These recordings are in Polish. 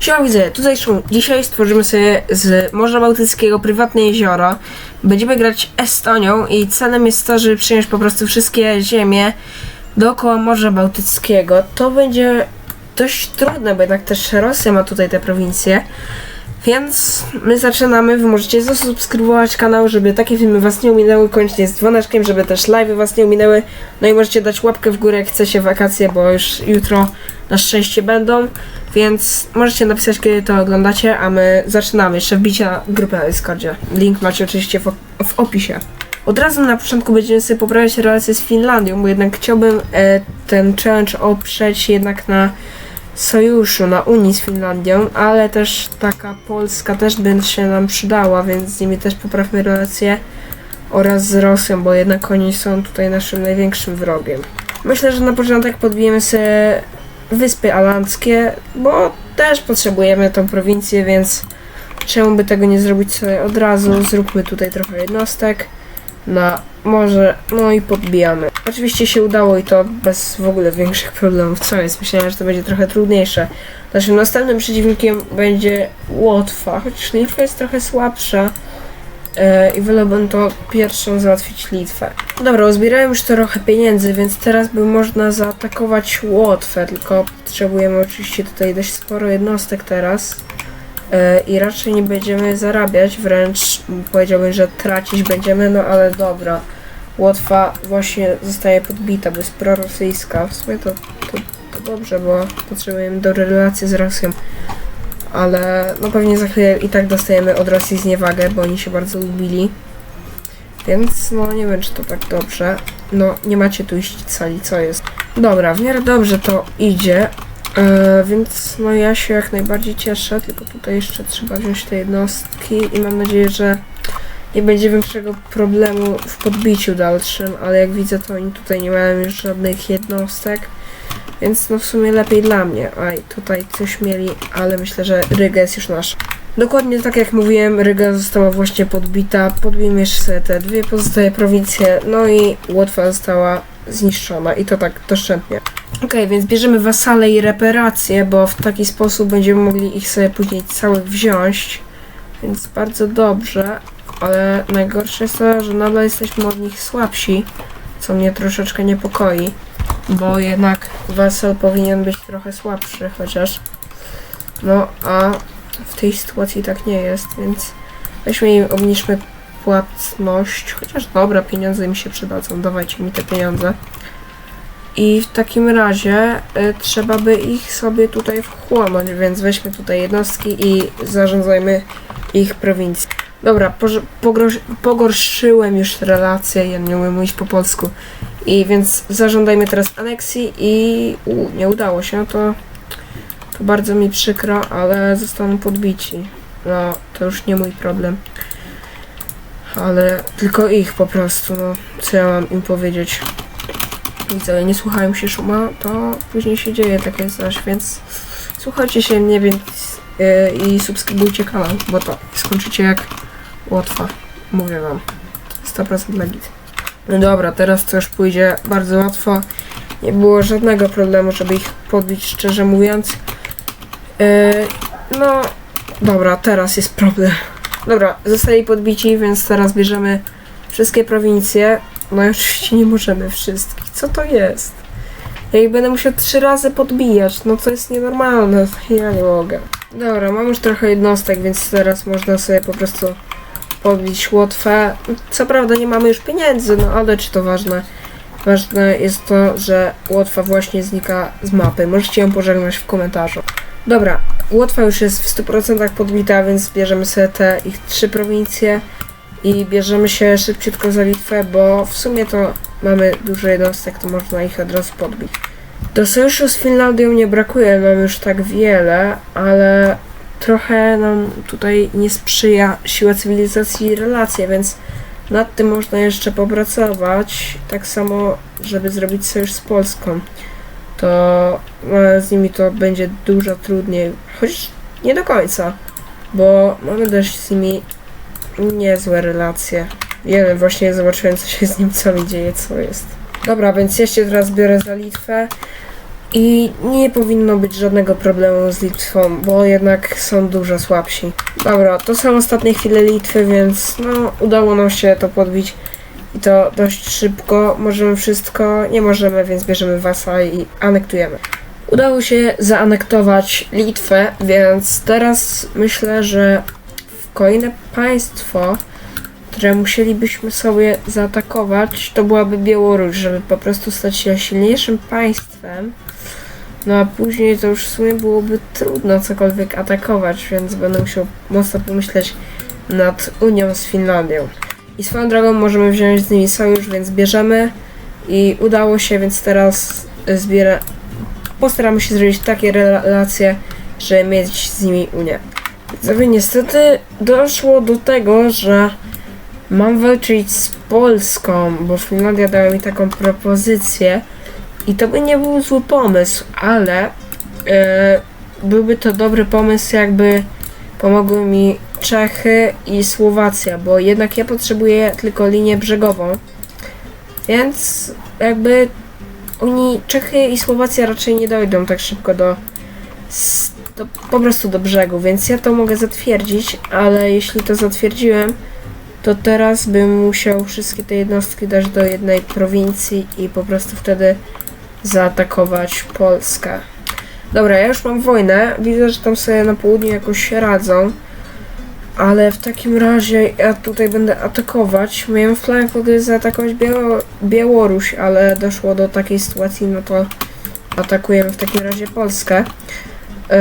Siema widzę, tutaj. Dzisiaj stworzymy sobie z Morza Bałtyckiego prywatne jezioro. Będziemy grać Estonią i celem jest to, żeby przyjąć po prostu wszystkie ziemie dookoła Morza Bałtyckiego. To będzie dość trudne, bo jednak też Rosja ma tutaj te prowincje. Więc my zaczynamy. Wy możecie zasubskrybować kanał, żeby takie filmy was nie ominęły. Koniecznie z dzwoneczkiem, żeby też live'y was nie ominęły. No i możecie dać łapkę w górę, jak chcecie wakacje, bo już jutro na szczęście będą. Więc możecie napisać, kiedy to oglądacie, a my zaczynamy. Jeszcze wbicie na grupę na Discordzie. Link macie oczywiście w, w opisie. Od razu na początku będziemy sobie poprawiać relacje z Finlandią, bo jednak chciałbym e, ten challenge oprzeć jednak na sojuszu, na Unii z Finlandią, ale też taka Polska też by się nam przydała, więc z nimi też poprawmy relacje oraz z Rosją, bo jednak oni są tutaj naszym największym wrogiem. Myślę, że na początek podbijemy sobie Wyspy Alandzkie, bo też potrzebujemy tą prowincję, więc czemu by tego nie zrobić sobie od razu? Zróbmy tutaj trochę jednostek na morze, no i podbijamy. Oczywiście się udało i to bez w ogóle większych problemów, co jest? Myślałem, że to będzie trochę trudniejsze. Naszym następnym przeciwnikiem będzie Łotwa, chociaż Litwa jest trochę słabsza. E, I wolałbym to pierwszą załatwić Litwę. Dobra, uzbierałem już trochę pieniędzy, więc teraz by można zaatakować Łotwę, tylko potrzebujemy oczywiście tutaj dość sporo jednostek teraz. E, I raczej nie będziemy zarabiać, wręcz powiedziałbym, że tracić będziemy, no ale dobra. Łotwa właśnie zostaje podbita, bo jest prorosyjska. W sumie to, to, to dobrze, bo potrzebujemy do relacji z Rosją. Ale no pewnie za chwilę i tak dostajemy od Rosji zniewagę, bo oni się bardzo lubili. Więc no nie wiem, czy to tak dobrze. No nie macie tu iść cali, co jest. Dobra, w miarę dobrze to idzie. E, więc no ja się jak najbardziej cieszę, tylko tutaj jeszcze trzeba wziąć te jednostki i mam nadzieję, że nie będzie większego problemu w podbiciu dalszym, ale jak widzę to oni tutaj nie mają już żadnych jednostek, więc no w sumie lepiej dla mnie. Aj, tutaj coś mieli, ale myślę, że Ryga jest już nasza. Dokładnie tak jak mówiłem, Ryga została właśnie podbita, podbijmy jeszcze te dwie pozostałe prowincje, no i Łotwa została zniszczona i to tak doszczętnie. Okej, więc bierzemy wasale i reparacje, bo w taki sposób będziemy mogli ich sobie później całych wziąć. Więc bardzo dobrze, ale najgorsze jest to, że nadal jesteśmy od nich słabsi, co mnie troszeczkę niepokoi, bo jednak wasal powinien być trochę słabszy chociaż. No, a w tej sytuacji tak nie jest, więc weźmy im, obniżmy płatność, chociaż dobra, pieniądze im się przydadzą, dawajcie mi te pieniądze. I w takim razie y, trzeba by ich sobie tutaj wchłonąć, więc weźmy tutaj jednostki i zarządzajmy ich prowincją. Dobra, pogorszyłem już relacje, ja nie umiem mówić po polsku. I więc zażądajmy teraz aneksji i u, nie udało się, to, to bardzo mi przykro, ale zostaną podbici. No, to już nie mój problem. Ale tylko ich po prostu, no, co ja mam im powiedzieć. Widzowie nie słuchają się szuma, to później się dzieje takie coś, więc słuchajcie się mnie, więc yy, i subskrybujcie kanał, bo to skończycie jak Łotwa. Mówię wam. 100% legit. No dobra, teraz to już pójdzie bardzo łatwo. Nie było żadnego problemu, żeby ich podbić, szczerze mówiąc. Yy, no, dobra, teraz jest problem. Dobra, zostali podbici, więc teraz bierzemy wszystkie prowincje. No i oczywiście nie możemy wszystkich. Co to jest? Ja ich będę musiał trzy razy podbijać. No to jest nienormalne. Ja nie mogę. Dobra, mam już trochę jednostek, więc teraz można sobie po prostu podbić Łotwę. Co prawda nie mamy już pieniędzy, no ale czy to ważne? Ważne jest to, że Łotwa właśnie znika z mapy. Możecie ją pożegnać w komentarzu. Dobra, Łotwa już jest w 100% podbita, więc bierzemy sobie te ich trzy prowincje i bierzemy się szybciutko za Litwę, bo w sumie to mamy dużo jednostek, to można ich od razu podbić. Do sojuszu z Finlandią nie brakuje nam już tak wiele, ale trochę nam tutaj nie sprzyja siła cywilizacji i relacje, więc nad tym można jeszcze popracować. Tak samo, żeby zrobić sojusz z Polską. To no, z nimi to będzie dużo trudniej, choć nie do końca, bo mamy dość z nimi niezłe relacje. Jeden właśnie zobaczyłem, co się z Niemcami dzieje, co jest. Dobra, więc się teraz biorę za Litwę I nie powinno być żadnego problemu z Litwą, bo jednak są dużo słabsi. Dobra, to są ostatnie chwile Litwy, więc no udało nam się to podbić. I to dość szybko. Możemy wszystko, nie możemy, więc bierzemy Wasa i anektujemy. Udało się zaanektować Litwę, więc teraz myślę, że w kolejne państwo, które musielibyśmy sobie zaatakować, to byłaby Białoruś, żeby po prostu stać się silniejszym państwem. No a później to już w sumie byłoby trudno cokolwiek atakować, więc będę musiał mocno pomyśleć nad Unią z Finlandią. I swoją drogą możemy wziąć z nimi sojusz, więc bierzemy i udało się, więc teraz zbiera... postaramy się zrobić takie relacje, żeby mieć z nimi Unię. Widzowie, niestety doszło do tego, że mam walczyć z Polską, bo Finlandia dała mi taką propozycję i to by nie był zły pomysł, ale e, byłby to dobry pomysł, jakby pomogły mi Czechy i Słowacja, bo jednak ja potrzebuję tylko linię brzegową, więc jakby oni, Czechy i Słowacja raczej nie dojdą tak szybko do, do po prostu do brzegu, więc ja to mogę zatwierdzić, ale jeśli to zatwierdziłem, to teraz bym musiał wszystkie te jednostki dać do jednej prowincji i po prostu wtedy zaatakować Polskę. Dobra, ja już mam wojnę. Widzę, że tam sobie na południu jakoś radzą. Ale w takim razie ja tutaj będę atakować. Miałem w planie w ogóle zaatakować Biało Białoruś, ale doszło do takiej sytuacji, no to atakujemy w takim razie Polskę. Yy,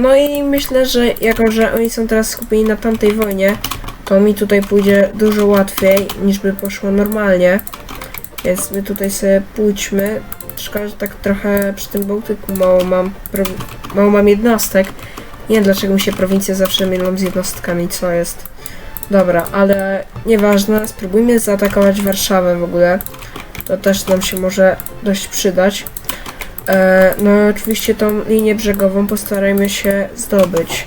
no i myślę, że jako, że oni są teraz skupieni na tamtej wojnie, to mi tutaj pójdzie dużo łatwiej niż by poszło normalnie. Więc my tutaj sobie pójdźmy. Szkoda, że tak trochę przy tym Bałtyku mało mam, mało mam jednostek. Nie wiem dlaczego mi się prowincje zawsze mylą z jednostkami, co jest. Dobra, ale nieważne, spróbujmy zaatakować Warszawę w ogóle. To też nam się może dość przydać. E, no i oczywiście tą linię brzegową postarajmy się zdobyć,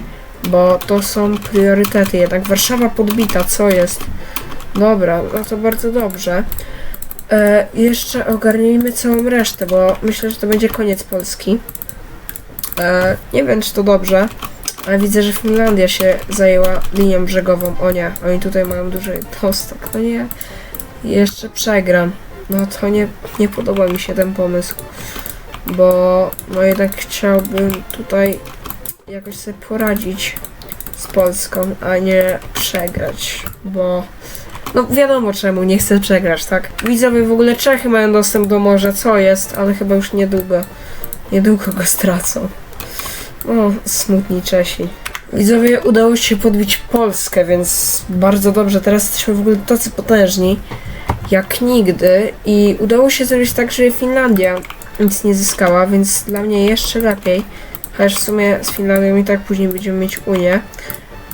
bo to są priorytety. Jednak Warszawa podbita, co jest? Dobra, no to bardzo dobrze. E, jeszcze ogarnijmy całą resztę, bo myślę, że to będzie koniec Polski. E, nie wiem, czy to dobrze, ale widzę, że Finlandia się zajęła linią brzegową. O nie, oni tutaj mają dużo jednostek. No nie, jeszcze przegram. No to nie, nie podoba mi się ten pomysł, bo no jednak chciałbym tutaj jakoś sobie poradzić z Polską, a nie przegrać, bo no wiadomo czemu, nie chcę przegrać, tak? Widzowie w ogóle Czechy mają dostęp do morza, co jest, ale chyba już niedługo, niedługo go stracą. No, smutni Czesi. Widzowie, udało się podbić Polskę, więc bardzo dobrze. Teraz jesteśmy w ogóle tacy potężni, jak nigdy. I udało się zrobić tak, że Finlandia nic nie zyskała, więc dla mnie jeszcze lepiej. Chociaż w sumie z Finlandią i tak później będziemy mieć Unię.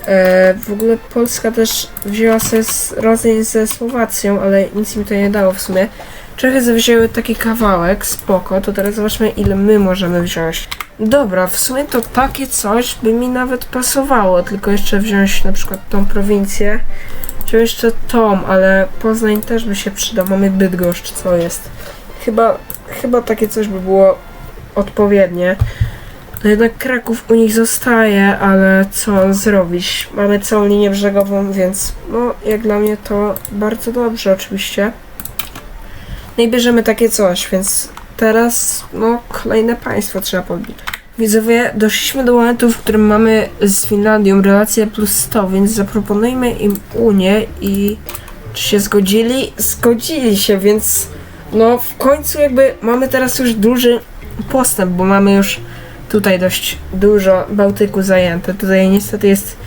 E, w ogóle Polska też wzięła sobie rozejm ze Słowacją, ale nic mi to nie dało w sumie. Czechy zawzięły taki kawałek, spoko, to teraz zobaczmy ile my możemy wziąć. Dobra, w sumie to takie coś by mi nawet pasowało, tylko jeszcze wziąć na przykład tą prowincję, czy jeszcze tą, ale Poznań też by się przydał, mamy Bydgoszcz, co jest. Chyba, chyba takie coś by było odpowiednie. No jednak Kraków u nich zostaje, ale co zrobić? Mamy całą linię brzegową, więc no jak dla mnie to bardzo dobrze oczywiście. No i bierzemy takie coś, więc teraz no kolejne państwo trzeba podbić. Widzowie, doszliśmy do momentu, w którym mamy z Finlandią relację plus 100, więc zaproponujmy im Unię i czy się zgodzili? Zgodzili się, więc no w końcu jakby mamy teraz już duży postęp, bo mamy już tutaj dość dużo Bałtyku zajęte. Tutaj niestety jest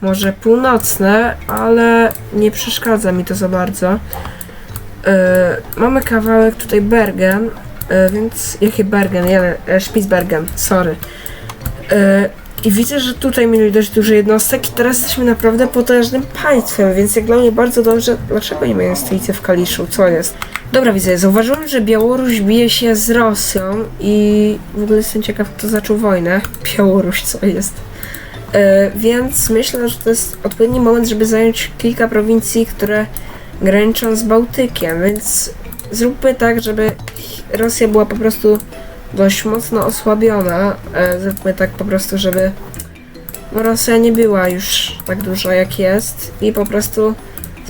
może północne, ale nie przeszkadza mi to za bardzo. E, mamy kawałek tutaj Bergen, e, więc jakie Bergen? Ja, e, Spitsbergen, sorry. E, I widzę, że tutaj mieli dość dużo jednostek i teraz jesteśmy naprawdę potężnym państwem, więc jak dla mnie bardzo dobrze, dlaczego nie mają stolicy w Kaliszu? Co jest? Dobra, widzę, zauważyłem, że Białoruś bije się z Rosją i w ogóle jestem ciekaw, kto zaczął wojnę. Białoruś, co jest? E, więc myślę, że to jest odpowiedni moment, żeby zająć kilka prowincji, które graniczą z Bałtykiem, więc zróbmy tak, żeby Rosja była po prostu dość mocno osłabiona. E, zróbmy tak po prostu, żeby Rosja nie była już tak duża jak jest i po prostu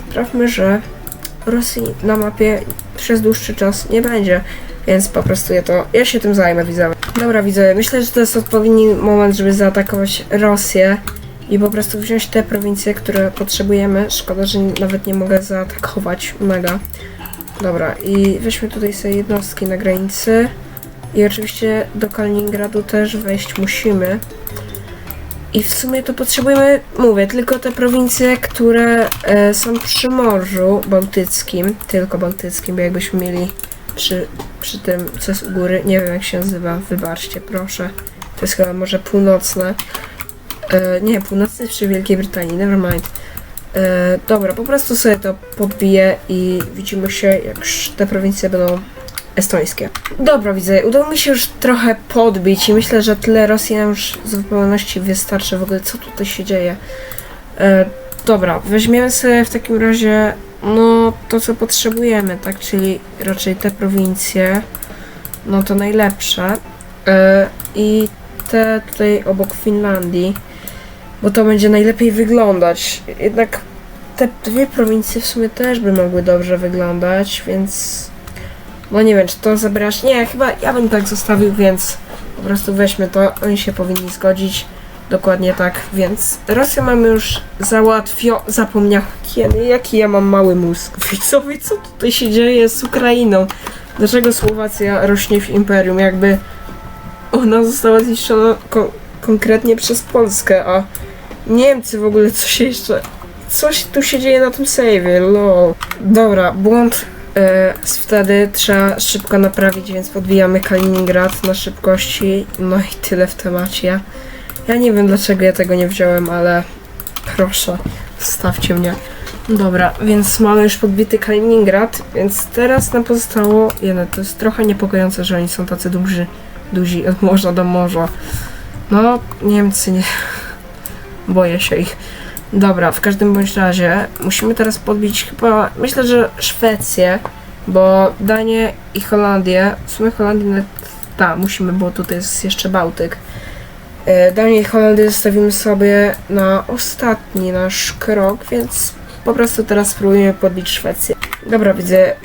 sprawmy, że Rosji na mapie przez dłuższy czas nie będzie. Więc po prostu ja to, ja się tym zajmę, widzowie. Dobra, widzowie, myślę, że to jest odpowiedni moment, żeby zaatakować Rosję i po prostu wziąć te prowincje, które potrzebujemy. Szkoda, że nawet nie mogę zaatakować, mega. Dobra, i weźmy tutaj sobie jednostki na granicy. I oczywiście do Kaliningradu też wejść musimy. I w sumie to potrzebujemy, mówię, tylko te prowincje, które e, są przy Morzu Bałtyckim, tylko Bałtyckim, bo jakbyśmy mieli przy, przy tym, co jest u góry, nie wiem jak się nazywa, wybaczcie, proszę. To jest chyba Morze Północne. E, nie, północny jest przy Wielkiej Brytanii, nevermind. E, dobra, po prostu sobie to podbiję i widzimy się, jak te prowincje będą estońskie. Dobra, widzę, udało mi się już trochę podbić i myślę, że tyle Rosji nam już w zupełności wystarczy. W ogóle co tutaj się dzieje? E, dobra, weźmiemy sobie w takim razie no to, co potrzebujemy, tak? Czyli raczej te prowincje, no to najlepsze. E, I te tutaj obok Finlandii, bo to będzie najlepiej wyglądać. Jednak te dwie prowincje w sumie też by mogły dobrze wyglądać, więc no nie wiem, czy to zabrasz. Nie, chyba ja bym tak zostawił, więc po prostu weźmy to. Oni się powinni zgodzić. Dokładnie tak, więc Rosję mamy już załatwio... Zapomniał kiedy, jaki ja mam mały mózg. Widzowie, co tutaj się dzieje z Ukrainą? Dlaczego Słowacja rośnie w imperium? Jakby ona została zniszczona ko- konkretnie przez Polskę, a Niemcy w ogóle co się jeszcze... Coś tu się dzieje na tym save'ie, lol. Dobra, błąd e, wtedy trzeba szybko naprawić, więc podbijamy Kaliningrad na szybkości. No i tyle w temacie. Ja nie wiem dlaczego ja tego nie wziąłem, ale proszę, stawcie mnie. Dobra, więc mamy już podbity Kaliningrad, więc teraz nam pozostało... Jeden, to jest trochę niepokojące, że oni są tacy duży, duzi od morza do morza. No, Niemcy nie... Boję się ich. Dobra, w każdym bądź razie musimy teraz podbić chyba, myślę, że Szwecję, bo Danię i Holandię, w sumie Holandię nawet, ta, musimy, bo tutaj jest jeszcze Bałtyk. E, Danię i Holandię zostawimy sobie na ostatni nasz krok, więc po prostu teraz spróbujemy podbić Szwecję. Dobra, widzę,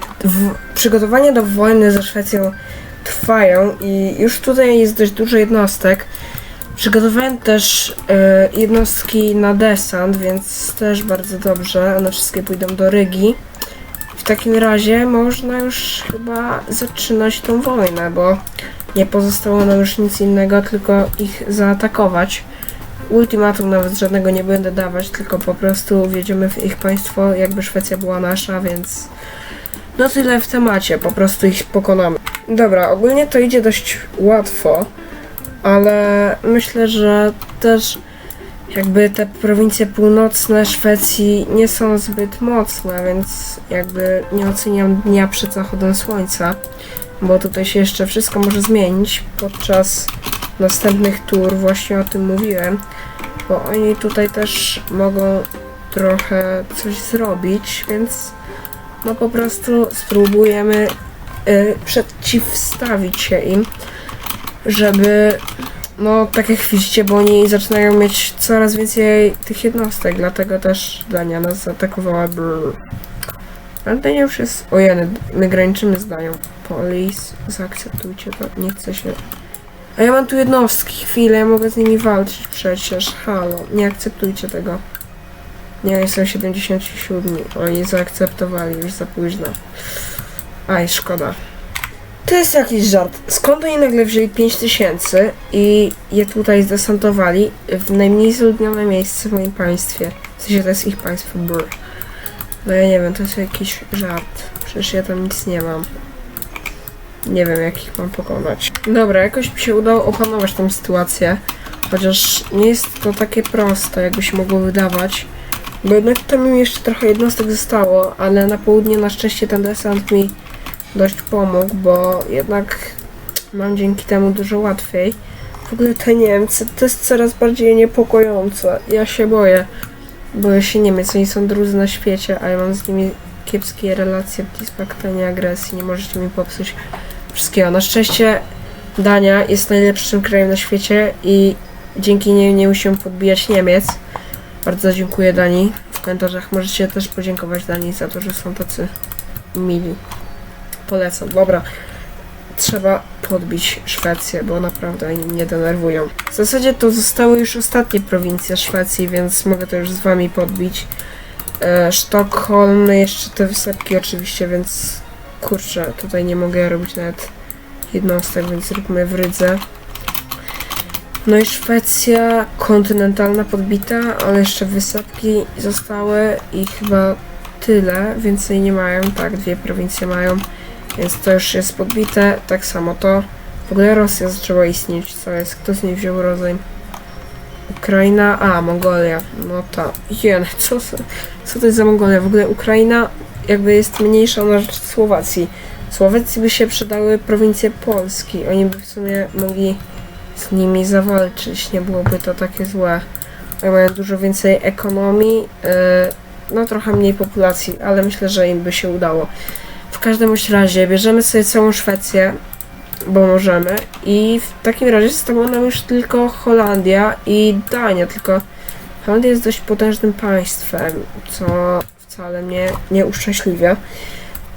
przygotowania do wojny ze Szwecją trwają i już tutaj jest dość dużo jednostek. Przygotowałem też e, jednostki na desant, więc też bardzo dobrze. One wszystkie pójdą do Rygi. W takim razie można już chyba zaczynać tą wojnę, bo nie pozostało nam już nic innego, tylko ich zaatakować. Ultimatum nawet żadnego nie będę dawać, tylko po prostu wjedziemy w ich państwo, jakby Szwecja była nasza, więc no tyle w temacie, po prostu ich pokonamy. Dobra, ogólnie to idzie dość łatwo ale myślę, że też jakby te prowincje północne Szwecji nie są zbyt mocne, więc jakby nie oceniam dnia przed zachodem słońca, bo tutaj się jeszcze wszystko może zmienić podczas następnych tur, właśnie o tym mówiłem, bo oni tutaj też mogą trochę coś zrobić, więc no po prostu spróbujemy y, przeciwstawić się im żeby no tak jak widzicie, bo oni zaczynają mieć coraz więcej tych jednostek, dlatego też Dania nas zaatakowała. Brrr. Ale Dania już jest... Ojeny, my graniczymy z Danią. Police, zaakceptujcie to, nie chcę się... A ja mam tu jednostki, chwilę, ja mogę z nimi walczyć przecież, halo, nie akceptujcie tego. Nie, jestem 77, oni zaakceptowali już za późno. Aj, szkoda. To jest jakiś żart. Skąd oni nagle wzięli 5000 i je tutaj zdesantowali w najmniej zludnione miejsce w moim państwie? W sensie to jest ich państwo, brr. No ja nie wiem, to jest jakiś żart. Przecież ja tam nic nie mam. Nie wiem, jak ich mam pokonać. Dobra, jakoś mi się udało opanować tą sytuację. Chociaż nie jest to takie proste, jakby się mogło wydawać. Bo jednak tam mi jeszcze trochę jednostek zostało, ale na południe na szczęście ten desant mi dość pomógł, bo jednak mam dzięki temu dużo łatwiej. W ogóle te Niemcy to jest coraz bardziej niepokojące. Ja się boję. Boję się Niemiec, oni są drudzy na świecie, a ja mam z nimi kiepskie relacje, dispaktanie agresji, nie możecie mi popsuć wszystkiego. Na szczęście Dania jest najlepszym krajem na świecie i dzięki niej nie musimy podbijać Niemiec. Bardzo dziękuję Danii. W komentarzach możecie też podziękować Danii za to, że są tacy mili. Polecam. Dobra. Trzeba podbić Szwecję, bo naprawdę oni mnie denerwują. W zasadzie to zostały już ostatnie prowincje Szwecji, więc mogę to już z wami podbić. E, Sztokholm, jeszcze te wysepki oczywiście, więc kurczę, tutaj nie mogę robić nawet jednostek, więc zróbmy w Rydze. No i Szwecja kontynentalna podbita, ale jeszcze wysepki zostały i chyba tyle, więcej nie mają, tak, dwie prowincje mają, więc to już jest podbite, tak samo to. W ogóle Rosja zaczęła istnieć, co jest, kto z niej wziął rodzaj? Ukraina, a, Mongolia, no ta, jen, co, co to jest za Mongolia? W ogóle Ukraina jakby jest mniejsza na rzecz Słowacji. Słowecji by się przydały prowincje Polski, oni by w sumie mogli z nimi zawalczyć, nie byłoby to takie złe. Oni mają dużo więcej ekonomii, yy, no trochę mniej populacji, ale myślę, że im by się udało. W każdym razie bierzemy sobie całą Szwecję, bo możemy i w takim razie została nam już tylko Holandia i Dania, tylko Holandia jest dość potężnym państwem, co wcale mnie nie uszczęśliwia.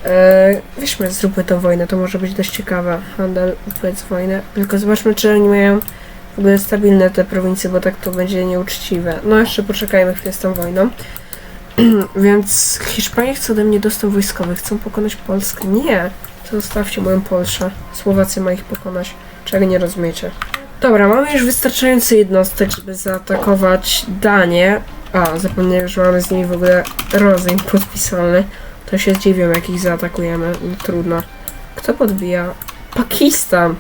Eee, weźmy, zróbmy tą wojnę, to może być dość ciekawe. Handel, upowiedz wojnę. Tylko zobaczmy, czy oni mają w ogóle stabilne te prowincje, bo tak to będzie nieuczciwe. No jeszcze poczekajmy chwilę z tą wojną. Więc Hiszpanie chcą ode mnie dostęp wojskowy, chcą pokonać Polskę. Nie, zostawcie moją Polskę. Słowacja ma ich pokonać. Czego nie rozumiecie? Dobra, mamy już wystarczająco jednostek, żeby zaatakować Danię. A, zapomniałem, że mamy z nimi w ogóle rozejm podpisany. To się zdziwią, jak ich zaatakujemy. No, trudno. Kto podbija? Pakistan!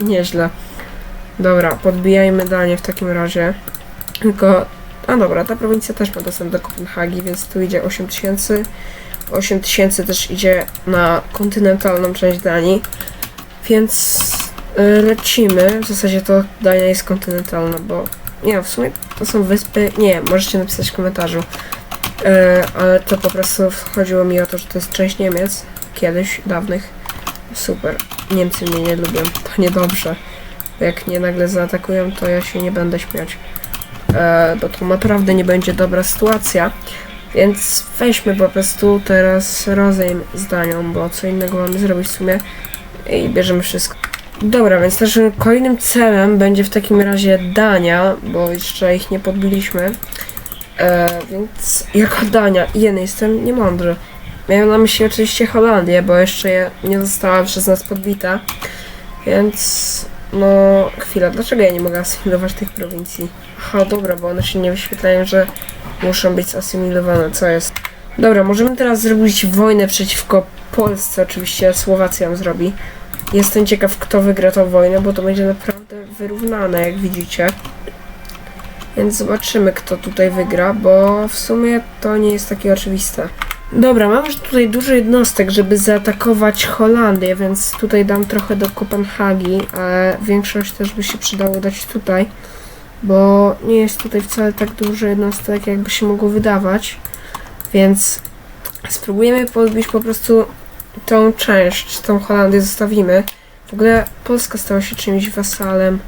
Nieźle. Dobra, podbijajmy Danię w takim razie. Tylko, a dobra, ta prowincja też ma dostęp do Kopenhagi, więc tu idzie 8000. 8000 też idzie na kontynentalną część Danii. Więc y, lecimy. W zasadzie to Dania jest kontynentalna, bo nie, w sumie to są wyspy. Nie, możecie napisać w komentarzu. E, ale to po prostu chodziło mi o to, że to jest część Niemiec, kiedyś, dawnych. Super. Niemcy mnie nie lubią, to niedobrze. Jak mnie nagle zaatakują, to ja się nie będę śmiać. E, bo to naprawdę nie będzie dobra sytuacja. Więc weźmy po prostu teraz rozejm z Danią, bo co innego mamy zrobić w sumie. I bierzemy wszystko. Dobra, więc naszym kolejnym celem będzie w takim razie Dania, bo jeszcze ich nie podbiliśmy. E, więc jako Dania, jeden jestem niemądry. Miałem na myśli oczywiście Holandię, bo jeszcze je nie została przez nas podbita. Więc no chwila, dlaczego ja nie mogę asymilować tych prowincji? Aha, dobra, bo one się nie wyświetlają, że muszą być zasymilowane, co jest. Dobra, możemy teraz zrobić wojnę przeciwko Polsce, oczywiście Słowacja ją zrobi. Jestem ciekaw, kto wygra tą wojnę, bo to będzie naprawdę wyrównane, jak widzicie. Więc zobaczymy, kto tutaj wygra, bo w sumie to nie jest takie oczywiste. Dobra, mam już tutaj dużo jednostek, żeby zaatakować Holandię, więc tutaj dam trochę do Kopenhagi, ale większość też by się przydało dać tutaj, bo nie jest tutaj wcale tak dużo jednostek, jakby się mogło wydawać. Więc spróbujemy podbić po prostu tą część, tą Holandię zostawimy. W ogóle Polska stała się czymś wasalem.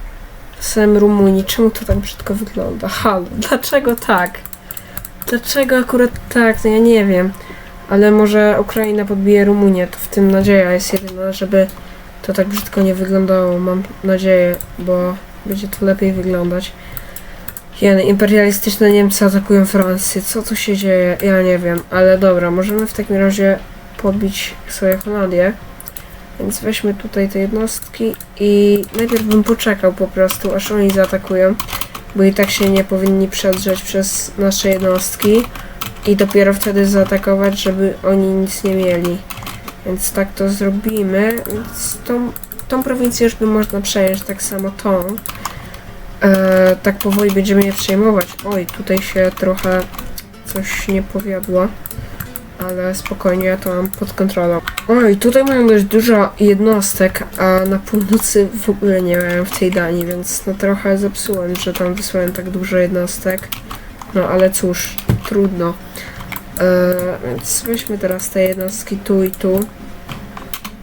Wasalem Rumunii. Czemu to tak brzydko wygląda? Halo, dlaczego tak? Dlaczego akurat tak? No ja nie wiem. Ale może Ukraina podbije Rumunię, to w tym nadzieja jest jedyna, żeby to tak brzydko nie wyglądało. Mam nadzieję, bo będzie to lepiej wyglądać. Jeny, imperialistyczne Niemcy atakują Francję. Co tu się dzieje? Ja nie wiem, ale dobra, możemy w takim razie podbić sobie Holandię. Więc weźmy tutaj te jednostki i najpierw bym poczekał po prostu, aż oni zaatakują, bo i tak się nie powinni przedrzeć przez nasze jednostki i dopiero wtedy zaatakować, żeby oni nic nie mieli. Więc tak to zrobimy. Więc tą, tą prowincję już by można przejąć, tak samo tą. E, tak powoli będziemy je przejmować. Oj, tutaj się trochę coś nie powiodło ale spokojnie, ja to mam pod kontrolą. Oj, tutaj mają dość dużo jednostek, a na północy w ogóle nie mają w tej Danii, więc no trochę zepsułem, że tam wysłałem tak dużo jednostek. No ale cóż, trudno. Eee, więc weźmy teraz te jednostki tu i tu.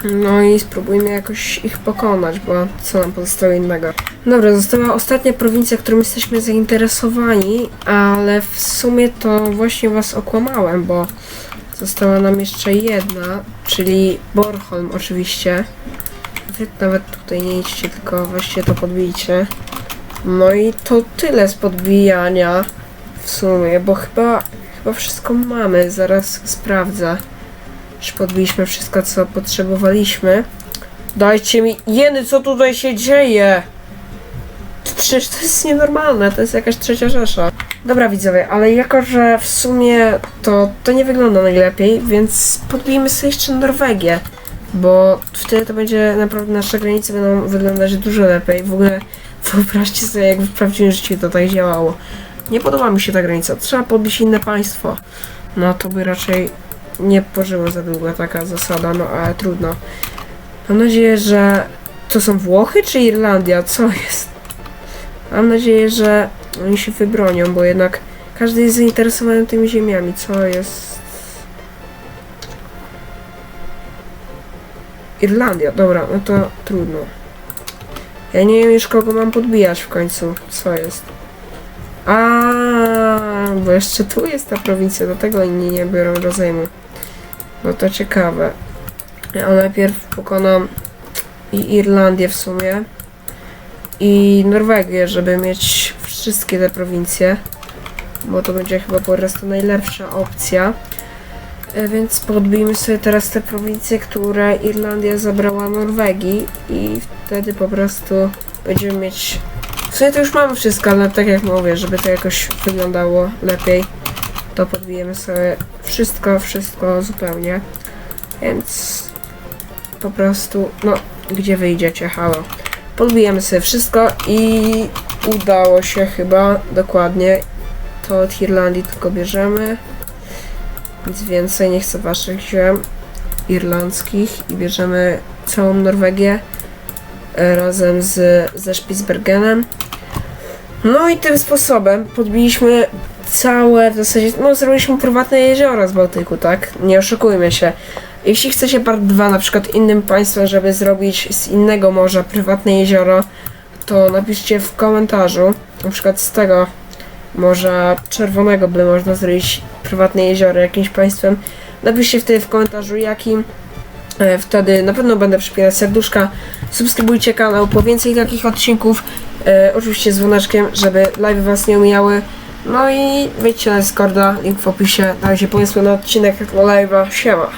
No i spróbujmy jakoś ich pokonać, bo co nam pozostało innego. Dobra, została ostatnia prowincja, którą jesteśmy zainteresowani, ale w sumie to właśnie was okłamałem, bo została nam jeszcze jedna, czyli Bornholm oczywiście. Wy nawet tutaj nie idźcie, tylko właśnie to podbijcie. No i to tyle z podbijania w sumie, bo chyba, chyba wszystko mamy. Zaraz sprawdzę. Czy podbiliśmy wszystko, co potrzebowaliśmy. Dajcie mi... Jeny, co tutaj się dzieje? Przecież to jest nienormalne, to jest jakaś trzecia rzesza. Dobra widzowie, ale jako, że w sumie to, to nie wygląda najlepiej, więc podbijmy sobie jeszcze Norwegię. Bo wtedy to będzie naprawdę nasze granice będą wyglądać dużo lepiej. W ogóle wyobraźcie sobie, jak w prawdziwym życiu to tak działało. Nie podoba mi się ta granica. Trzeba podbić inne państwo. No to by raczej nie pożyło za długo taka zasada, no ale trudno. Mam nadzieję, że to są Włochy czy Irlandia? Co jest? Mam nadzieję, że oni się wybronią, bo jednak każdy jest zainteresowany tymi ziemiami. Co jest? Irlandia, dobra, no to trudno. Ja nie wiem już kogo mam podbijać w końcu. Co jest? A, bo jeszcze tu jest ta prowincja, dlatego inni nie biorą rozejmu. No to ciekawe. Ja najpierw pokonam i Irlandię w sumie i Norwegię, żeby mieć wszystkie te prowincje, bo to będzie chyba po prostu najlepsza opcja. E, Więc podbijmy sobie teraz te prowincje, które Irlandia zabrała Norwegii i wtedy po prostu będziemy mieć... Sumie to już mamy wszystko, ale tak jak mówię, żeby to jakoś wyglądało lepiej, to podbijemy sobie wszystko, wszystko zupełnie. Więc po prostu, no, gdzie wyjdziecie, halo. Podbijemy sobie wszystko i udało się chyba, dokładnie. To od Irlandii tylko bierzemy. Nic więcej, nie chcę waszych ziem irlandzkich i bierzemy całą Norwegię e, razem z, ze Spitsbergenem. No i tym sposobem podbiliśmy całe, w zasadzie, no zrobiliśmy prywatne jeziora z Bałtyku, tak? Nie oszukujmy się. Jeśli chcecie part 2 na przykład innym państwem, żeby zrobić z innego morza prywatne jezioro, to napiszcie w komentarzu, na przykład z tego Morza Czerwonego by można zrobić prywatne jezioro jakimś państwem. Napiszcie wtedy w komentarzu jakim. E, Wtedy na pewno będę przypinać serduszka. Subskrybujcie kanał po więcej takich odcinków. E, oczywiście z dzwoneczkiem, żeby live was nie omijały. No i wejdźcie na Discorda, link w opisie. Dajcie pomysły na odcinek na live'a. Siema.